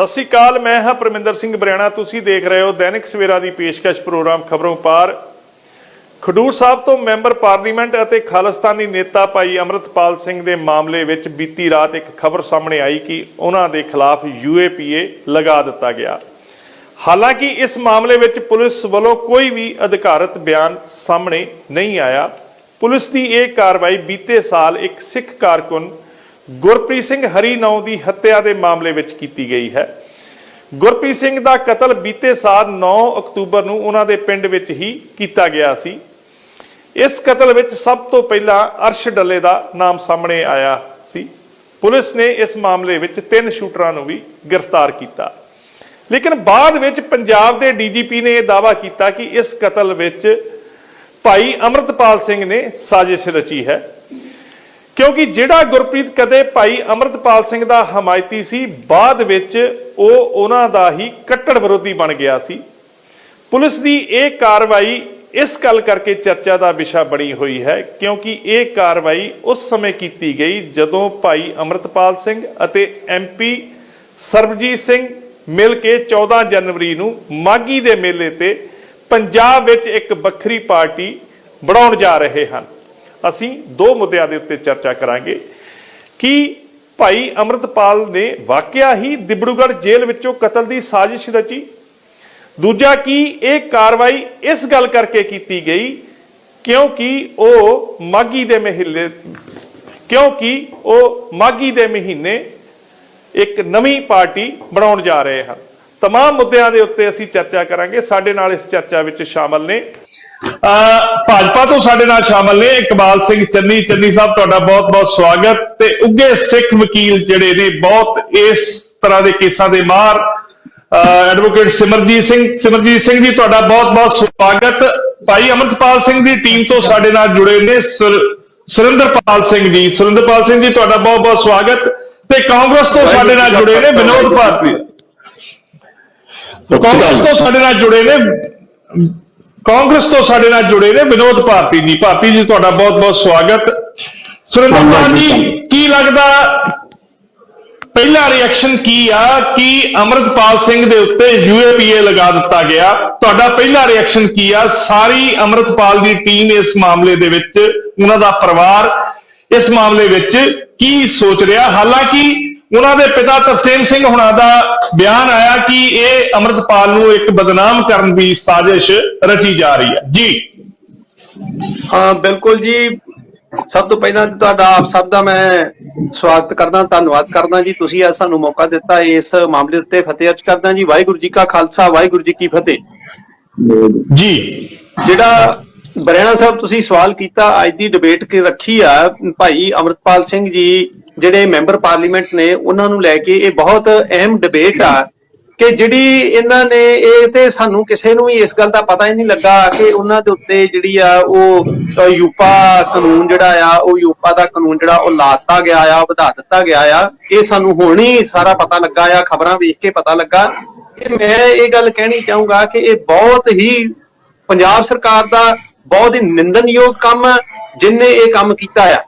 ਸਤਿ ਸ਼੍ਰੀ ਅਕਾਲ, ਮੈਂ ਹਾਂ ਪਰਮਿੰਦਰ ਸਿੰਘ ਬਰਿਆਣਾ ਤੁਸੀਂ ਦੇਖ ਰਹੇ ਹੋ ਦੈਨਿਕ ਸਵੇਰਾ ਦੀ ਪੇਸ਼ਕਸ਼ ਪ੍ਰੋਗਰਾਮ ਖਬਰੋਂ ਪਾਰ। ਖਡੂਰ ਸਾਹਿਬ ਤੋਂ ਮੈਂਬਰ ਪਾਰਲੀਮੈਂਟ ਅਤੇ ਖਾਲਿਸਤਾਨੀ ਨੇਤਾ ਭਾਈ ਅਮਰਤਪਾਲ ਸਿੰਘ ਦੇ ਮਾਮਲੇ ਵਿੱਚ ਬੀਤੀ ਰਾਤ ਇੱਕ ਖਬਰ ਸਾਹਮਣੇ ਆਈ ਕਿ ਉਹਨਾਂ ਦੇ ਖਿਲਾਫ ਯੂਏਪੀਏ ਲਗਾ ਦਿੱਤਾ ਗਿਆ। ਹਾਲਾਂਕਿ ਇਸ ਮਾਮਲੇ ਵਿੱਚ ਪੁਲਿਸ ਵੱਲੋਂ ਕੋਈ ਵੀ ਅਧਿਕਾਰਤ ਬਿਆਨ ਸਾਹਮਣੇ ਨਹੀਂ ਆਇਆ। ਪੁਲਿਸ ਦੀ ਇਹ ਕਾਰਵਾਈ ਬੀਤੇ ਸਾਲ ਇੱਕ ਸਿੱਖ ਕਾਰਕੁਨ ਗੁਰਪ੍ਰੀਤ ਸਿੰਘ ਹਰੀ ਨੌ ਦੀ ਹੱਤਿਆ ਦੇ ਮਾਮਲੇ ਵਿੱਚ ਕੀਤੀ ਗਈ ਹੈ। ਗੁਰਪ੍ਰੀਤ ਸਿੰਘ ਦਾ ਕਤਲ ਬੀਤੇ ਸਾਲ 9 ਅਕਤੂਬਰ ਨੂੰ ਉਹਨਾਂ ਦੇ ਪਿੰਡ ਵਿੱਚ ਹੀ ਕੀਤਾ ਗਿਆ ਸੀ। ਇਸ ਕਤਲ ਵਿੱਚ ਸਭ ਤੋਂ ਪਹਿਲਾਂ ਅਰਸ਼ ਡੱਲੇ ਦਾ ਨਾਮ ਸਾਹਮਣੇ ਆਇਆ ਸੀ। ਪੁਲਿਸ ਨੇ ਇਸ ਮਾਮਲੇ ਵਿੱਚ ਤਿੰਨ ਸ਼ੂਟਰਾਂ ਨੂੰ ਵੀ ਗ੍ਰਿਫਤਾਰ ਕੀਤਾ। ਲੇਕਿਨ ਬਾਅਦ ਵਿੱਚ ਪੰਜਾਬ ਦੇ ਡੀਜੀਪੀ ਨੇ ਇਹ ਦਾਅਵਾ ਕੀਤਾ ਕਿ ਇਸ ਕਤਲ ਵਿੱਚ ਭਾਈ ਅਮਰਤਪਾਲ ਸਿੰਘ ਨੇ ਸਾਜ਼ਿਸ਼ ਰਚੀ ਹੈ। ਕਿਉਂਕਿ ਜਿਹੜਾ ਗੁਰਪ੍ਰੀਤ ਕਦੇ ਭਾਈ ਅਮਰਤਪਾਲ ਸਿੰਘ ਦਾ ਹਮਾਇਤੀ ਸੀ, ਬਾਅਦ ਵਿੱਚ ਉਹ ਉਹਨਾਂ ਦਾ ਹੀ ਕੱਟੜ ਵਿਰੋਧੀ ਬਣ ਗਿਆ ਸੀ। ਪੁਲਿਸ ਦੀ ਇਹ ਕਾਰਵਾਈ ਇਸ ਗੱਲ ਕਰਕੇ ਚਰਚਾ ਦਾ ਵਿਸ਼ਾ ਬਣੀ ਹੋਈ ਹੈ, ਕਿਉਂਕਿ ਇਹ ਕਾਰਵਾਈ ਉਸ ਸਮੇਂ ਕੀਤੀ ਗਈ ਜਦੋਂ ਭਾਈ ਅਮਰਤਪਾਲ ਸਿੰਘ ਅਤੇ ਐਮਪੀ ਸਰਬਜੀਤ ਸਿੰਘ ਮਿਲ ਕੇ 14 ਜਨਵਰੀ ਨੂੰ ਮਾਗੀ ਦੇ ਮੇਲੇ ਤੇ ਪੰਜਾਬ ਵਿੱਚ ਇੱਕ ਵੱਖਰੀ ਪਾਰਟੀ ਬਣਾਉਣ ਜਾ ਰਹੇ ਹਨ। ਅਸੀਂ ਦੋ ਮੁੱਦਿਆਂ ਦੇ ਉੱਤੇ ਚਰਚਾ ਕਰਾਂਗੇ ਕਿ ਭਾਈ ਅਮਰਤਪਾਲ ਨੇ ਵਾਕਿਆ ਹੀ ਦਿਬੜੂਗੜ੍ਹ ਜੇਲ੍ਹ ਵਿੱਚੋਂ ਕਤਲ ਦੀ ਸਾਜ਼ਿਸ਼ ਰਚੀ ਦੂਜਾ ਕੀ ਇਹ ਕਾਰਵਾਈ ਇਸ ਗੱਲ ਕਰਕੇ ਕੀਤੀ ਗਈ ਕਿਉਂਕਿ ਉਹ ਮਾਗੀ ਦੇ ਮਹੀਨੇ ਕਿਉਂਕਿ ਉਹ ਮਾਗੀ ਦੇ ਮਹੀਨੇ ਇੱਕ ਨਵੀਂ ਪਾਰਟੀ ਬਣਾਉਣ ਜਾ ਰਹੇ ਹਨ तमाम ਮੁੱਦਿਆਂ ਦੇ ਉੱਤੇ ਅਸੀਂ ਚਰਚਾ ਕਰਾਂਗੇ ਸਾਡੇ ਨਾਲ ਇਸ ਚਰਚਾ ਵਿੱਚ ਸ਼ਾਮਲ ਨੇ ਅਹ ਭਾਜਪਾ ਤੋਂ ਸਾਡੇ ਨਾਲ ਸ਼ਾਮਲ ਨੇ ਇਕਬਾਲ ਸਿੰਘ ਚੰਨੀ। ਚੰਨੀ ਸਾਹਿਬ ਤੁਹਾਡਾ ਬਹੁਤ-ਬਹੁਤ ਸਵਾਗਤ। ਤੇ ਉੱਗੇ ਸਿੱਖ ਵਕੀਲ ਜਿਹੜੇ ਨੇ ਬਹੁਤ ਇਸ ਤਰ੍ਹਾਂ ਦੇ ਕੇਸਾਂ ਦੇ ਮਾਰ। ਐਡਵੋਕੇਟ ਸਿਮਰਜੀਤ ਸਿੰਘ। ਸਿਮਰਜੀਤ ਸਿੰਘ ਜੀ ਤੁਹਾਡਾ ਬਹੁਤ-ਬਹੁਤ ਸਵਾਗਤ। ਭਾਈ ਅਮਰਤਪਾਲ ਸਿੰਘ ਦੀ ਟੀਮ ਤੋਂ ਸਾਡੇ ਨਾਲ ਜੁੜੇ ਨੇ ਸੁਰ- ਸੁਰਿੰਦਰਪਾਲ ਸਿੰਘ ਜੀ। ਸੁਰਿੰਦਰਪਾਲ ਸਿੰਘ ਜੀ ਤੁਹਾਡਾ ਬਹੁਤ-ਬਹੁਤ ਸਵਾਗਤ। ਤੇ ਕਾਂਗਰਸ ਤੋਂ ਸਾਡੇ ਨਾਲ ਜੁੜੇ ਨੇ ਵਿਨੋਦ ਭਾਰਤੀ। ਕਾਂਗਰਸ ਤੋਂ ਸਾਡੇ ਨਾਲ ਜੁੜੇ ਨੇ ਕਾਂਗਰਸ ਤੋਂ ਸਾਡੇ ਨਾਲ ਜੁੜੇ ਨੇ ਵਿਨੋਦ ਭਾਰਤੀ ਜੀ। ਭਾਰਤੀ ਜੀ ਤੁਹਾਡਾ ਬਹੁਤ-ਬਹੁਤ ਸਵਾਗਤ। ਸੁਰਿੰਦਰਪਾਲ ਜੀ ਕੀ ਲੱਗਦਾ ਪਹਿਲਾ ਰਿਐਕਸ਼ਨ ਕੀ ਆ? ਕਿ ਅਮਰਤਪਾਲ ਸਿੰਘ ਦੇ ਉੱਤੇ ਯੂਏਪੀਏ ਲਗਾ ਦਿੱਤਾ ਗਿਆ? ਤੁਹਾਡਾ ਪਹਿਲਾ ਰਿਐਕਸ਼ਨ ਕੀ ਆ? ਸਾਰੀ ਅਮਰਤਪਾਲ ਦੀ ਟੀਮ ਇਸ ਮਾਮਲੇ ਦੇ ਵਿੱਚ ਉਹਨਾਂ ਦਾ ਪਰਿਵਾਰ ਇਸ ਮਾਮਲੇ ਵਿੱਚ ਕੀ ਸੋਚ ਰਿਹਾ? ਹਾਲਾਂਕਿ ਉਹਨਾਂ ਦੇ ਪਿਤਾ ਤਰਸੇਮ ਸਿੰਘ ਹੁਣਾਂ ਦਾ ਬਿਆਨ ਆਇਆ ਕਿ ਇਹ ਅਮਰਤਪਾਲ ਨੂੰ ਇੱਕ ਬਦਨਾਮ ਕਰਨ ਦੀ ਸਾਜ਼ਿਸ਼ ਰਚੀ ਜਾ ਰਹੀ ਹੈ। ਜੀ। ਹਾਂ ਬਿਲਕੁਲ ਜੀ। ਸਭ ਤੋਂ ਪਹਿਲਾਂ ਤੁਹਾਡਾ ਆਪ ਸਭ ਦਾ ਮੈਂ ਸਵਾਗਤ ਕਰਦਾ ਧੰਨਵਾਦ ਕਰਦਾ ਜੀ। ਤੁਸੀਂ ਅੱਜ ਸਾਨੂੰ ਮੌਕਾ ਦਿੱਤਾ ਇਸ ਮਾਮਲੇ ਉੱਤੇ ਫਤਿਹ ਅਰਜ ਕਰਦਾ ਜੀ। ਵਾਹਿਗੁਰੂ ਜੀ ਕਾ ਖਾਲਸਾ ਵਾਹਿਗੁਰੂ ਜੀ ਕੀ ਫਤਿਹ। ਜੀ। ਜਿਹੜਾ ਬਰੇਣਾ ਸਾਹਿਬ ਤੁਸੀਂ ਸਵਾਲ ਕੀਤਾ ਅੱਜ ਦੀ ਡਿਬੇਟ ਕਿ ਰੱਖੀ ਆ ਭਾਈ ਅਮਰਤਪਾਲ ਸਿੰਘ ਜੀ ਜਿਹੜੇ ਮੈਂਬਰ ਪਾਰਲੀਮੈਂਟ ਨੇ, ਉਹਨਾਂ ਨੂੰ ਲੈ ਕੇ ਇਹ ਬਹੁਤ ਅਹਿਮ ਡਿਬੇਟ ਆ ਕਿ ਜਿਹੜੀ ਇਹਨਾਂ ਨੇ ਇਹ ਤੇ ਸਾਨੂੰ ਕਿਸੇ ਨੂੰ ਵੀ ਇਸ ਗੱਲ ਦਾ ਪਤਾ ਹੀ ਨਹੀਂ ਲੱਗਾ ਕਿ ਉਹਨਾਂ ਦੇ ਉੱਤੇ ਜਿਹੜੀ ਆ ਉਹ ਯੂਪਾ ਕਾਨੂੰਨ ਜਿਹੜਾ ਆ, ਉਹ ਯੂਪਾ ਦਾ ਕਾਨੂੰਨ ਜਿਹੜਾ ਉਹ ਲਾਤਾ ਗਿਆ ਆ, ਵਧਾ ਦਿੱਤਾ ਗਿਆ ਆ। ਇਹ ਸਾਨੂੰ ਹੁਣ ਹੀ ਸਾਰਾ ਪਤਾ ਲੱਗਾ ਆ, ਖਬਰਾਂ ਵੇਖ ਕੇ ਪਤਾ ਲੱਗਾ। ਕਿ ਮੈਂ ਇਹ ਗੱਲ ਕਹਿਣੀ ਚਾਹੂੰਗਾ ਕਿ ਇਹ ਬਹੁਤ ਹੀ ਪੰਜਾਬ ਸਰਕਾਰ ਦਾ ਬਹੁਤ ਹੀ ਨਿੰਦਨਯੋਗ ਕੰਮ ਹੈ ਜਿਨਨੇ ਇਹ ਕੰਮ ਕੀਤਾ ਆ।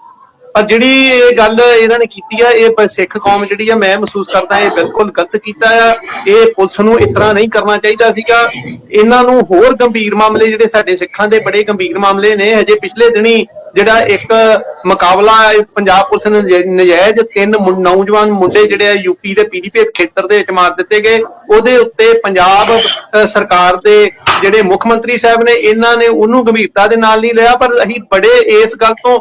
ਪਰ ਜਿਹੜੀ ਇਹ ਗੱਲ ਇਹਨਾਂ ਨੇ ਕੀਤੀ ਆ, ਇਹ ਸਿੱਖ ਕੌਮ ਜਿਹੜੀ ਆ, ਮੈਂ ਮਹਿਸੂਸ ਕਰਦਾ ਇਹ ਬਿਲਕੁਲ ਗਲਤ ਕੀਤਾ ਆ। ਇਹ ਪੁਲਿਸ ਨੂੰ ਇਸ ਤਰ੍ਹਾਂ ਨਹੀਂ ਕਰਨਾ ਚਾਹੀਦਾ ਸੀਗਾ। ਇਹਨਾਂ ਨੂੰ ਹੋਰ ਗੰਭੀਰ ਮਾਮਲੇ ਜਿਹੜੇ ਸਾਡੇ ਸਿੱਖਾਂ ਦੇ ਬੜੇ ਗੰਭੀਰ ਮਾਮਲੇ ਨੇ। ਹਜੇ ਪਿਛਲੇ ਦਿਨੀ ਜਿਹੜਾ ਇੱਕ ਮੁਕਾਬਲਾ ਪੰਜਾਬ ਪੁਲਿਸ ਨੇ ਨਜਾਇਜ਼ ਤਿੰਨ ਨੌਜਵਾਨ ਮੁੰਡੇ ਜਿਹੜੇ ਆ ਯੂਪੀ ਦੇ ਪੀਲੀਭੀਤ ਖੇਤਰ ਦੇ ਵਿੱਚ ਮਾਰ ਦਿੱਤੇ ਗਏ। ਉਹਦੇ ਉੱਤੇ ਪੰਜਾਬ ਸਰਕਾਰ ਦੇ ਜਿਹੜੇ ਮੁੱਖ ਮੰਤਰੀ ਸਾਹਿਬ ਨੇ ਇਹਨਾਂ ਨੇ ਉਹਨੂੰ ਗੰਭੀਰਤਾ ਦੇ ਨਾਲ ਨਹੀਂ ਲਿਆ ਪਰ ਅਸੀਂ ਬੜੇ ਇਸ ਗੱਲ ਤੋਂ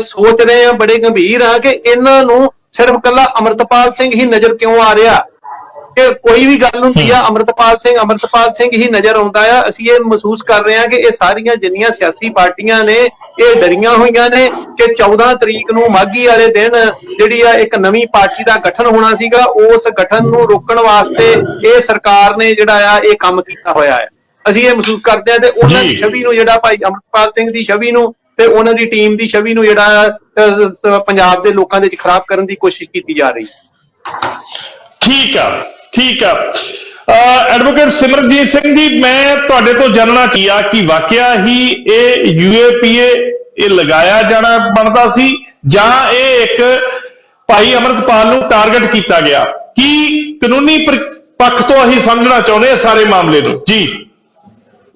ਸੋਚ ਰਹੇ ਹਾਂ ਬੜੇ ਗੰਭੀਰ ਆ ਕਿ ਇਹਨਾਂ ਨੂੰ ਸਿਰਫ ਕੱਲਾ ਅਮਰਤਪਾਲ ਸਿੰਘ ਹੀ ਨਜ਼ਰ ਕਿਉਂ ਆ ਰਿਹਾ? ਕਿ ਕੋਈ ਵੀ ਗੱਲ ਹੁੰਦੀ ਆ ਅਮਰਤਪਾਲ ਸਿੰਘ ਅਮਰਤਪਾਲ ਸਿੰਘ ਹੀ ਨਜ਼ਰ ਆਉਂਦਾ ਆ। ਅਸੀਂ ਇਹ ਮਹਿਸੂਸ ਕਰ ਰਹੇ ਹਾਂ ਕਿ ਇਹ ਸਾਰੀਆਂ ਜਿੰਨੀਆਂ ਸਿਆਸੀ ਪਾਰਟੀਆਂ ਨੇ ਇਹ ਡਰੀਆਂ ਹੋਈਆਂ ਨੇ ਕਿ 14 ਤਰੀਕ ਨੂੰ ਮਾਗੀ ਵਾਲੇ ਦਿਨ ਜਿਹੜੀ ਆ ਇੱਕ ਨਵੀਂ ਪਾਰਟੀ ਦਾ ਗਠਨ ਹੋਣਾ ਸੀਗਾ ਉਸ ਗਠਨ ਨੂੰ ਰੋਕਣ ਵਾਸਤੇ ਇਹ ਸਰਕਾਰ ਨੇ ਜਿਹੜਾ ਆ ਇਹ ਕੰਮ ਕੀਤਾ ਹੋਇਆ ਹੈ ਅਸੀਂ ਇਹ ਮਹਿਸੂਸ ਕਰਦੇ ਹਾਂ ਤੇ ਉਹਨਾਂ। ਦੀ ਛਵੀ ਨੂੰ ਜਿਹੜਾ ਭਾਈ ਅਮਰਪਾਲ ਸਿੰਘ ਦੀ ਛਵੀ ਨੂੰ ਤੇ ਉਹਨਾਂ ਦੀ ਟੀਮ ਦੀ ਛਵੀ ਨੂੰ ਜਿਹੜਾ ਆ, ਪੰਜਾਬ ਦੇ ਲੋਕਾਂ ਦੇ ਵਿੱਚ ਖਰਾਬ ਕਰਨ ਦੀ ਕੋਸ਼ਿਸ਼ ਕੀਤੀ ਜਾ ਰਹੀ ਠੀਕ ਆ ਠੀਕ ਆ। ਐਡਵੋਕੇਟ ਸਿਮਰਜੀਤ ਸਿੰਘ ਜੀ ਮੈਂ ਤੁਹਾਡੇ ਤੋਂ ਜਾਣਨਾ ਚਾਹਿਆ ਕਿ ਵਾਕਿਆ ਹੀ ਇਹ ਯੂਏਪੀਏ ਇਹ ਲਗਾਇਆ ਜਾਣਾ ਬਣਦਾ ਸੀ ਜਾਂ ਇਹ ਇੱਕ ਭਾਈ ਅਮਰਤਪਾਲ ਨੂੰ ਟਾਰਗੇਟ ਕੀਤਾ ਗਿਆ? ਕੀ ਕਾਨੂੰਨੀ ਪੱਖ ਤੋਂ ਅਸੀਂ ਸਮਝਣਾ ਚਾਹੁੰਦੇ ਸਾਰੇ ਮਾਮਲੇ ਨੂੰ? ਜੀ।